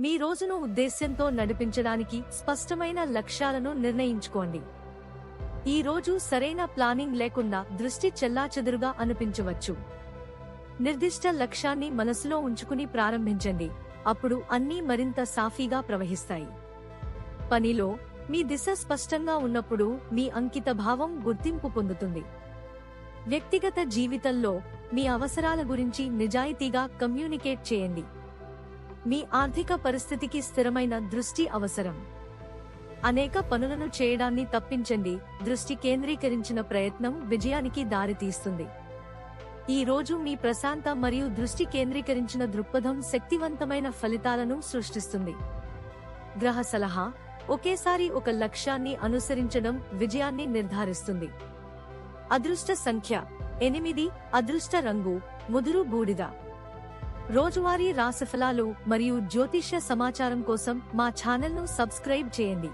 మీ రోజును ఉద్దేశ్యంతో నడిపించడానికి స్పష్టమైన లక్ష్యాలను నిర్ణయించుకోండి. ఈ రోజు సరైన ప్లానింగ్ లేకుండా దృష్టి చెల్లాచెదురుగా అనిపించవచ్చు. నిర్దిష్ట లక్ష్యాన్ని మనసులో ఉంచుకుని ప్రారంభించండి. అప్పుడు అన్నీ మరింత సాఫీగా ప్రవహిస్తాయి. పనిలో మీ దిశ స్పష్టంగా ఉన్నప్పుడు మీ అంకిత భావం గుర్తింపు పొందుతుంది. వ్యక్తిగత జీవితంలో మీ అవసరాల గురించి నిజాయితీగా కమ్యూనికేట్ చేయండి. మీ ఆర్థిక పరిస్థితికి స్థిరమైన దృష్టి అవసరం. అనేక పనులను చేయడాన్ని తప్పించండి దృష్టి కేంద్రీకరించిన ప్రయత్నం విజయానికి దారితీస్తుంది. ఈ రోజు మీ ప్రశాంత మరియు దృష్టి కేంద్రీకరించిన దృక్పథం శక్తివంతమైన ఫలితాలను సృష్టిస్తుంది. గ్రహ సలహా ఒకేసారి ఒక లక్ష్యాన్ని అనుసరించడం విజయాన్ని నిర్ధారిస్తుంది. అదృష్ట సంఖ్య ఎనిమిది అదృష్ట రంగు ముదురు బూడిద. రోజువారీ రాశిఫలాలు మరియు జ్యోతిష్య సమాచారం కోసం మా ఛానల్ను సబ్స్క్రైబ్ చేయండి.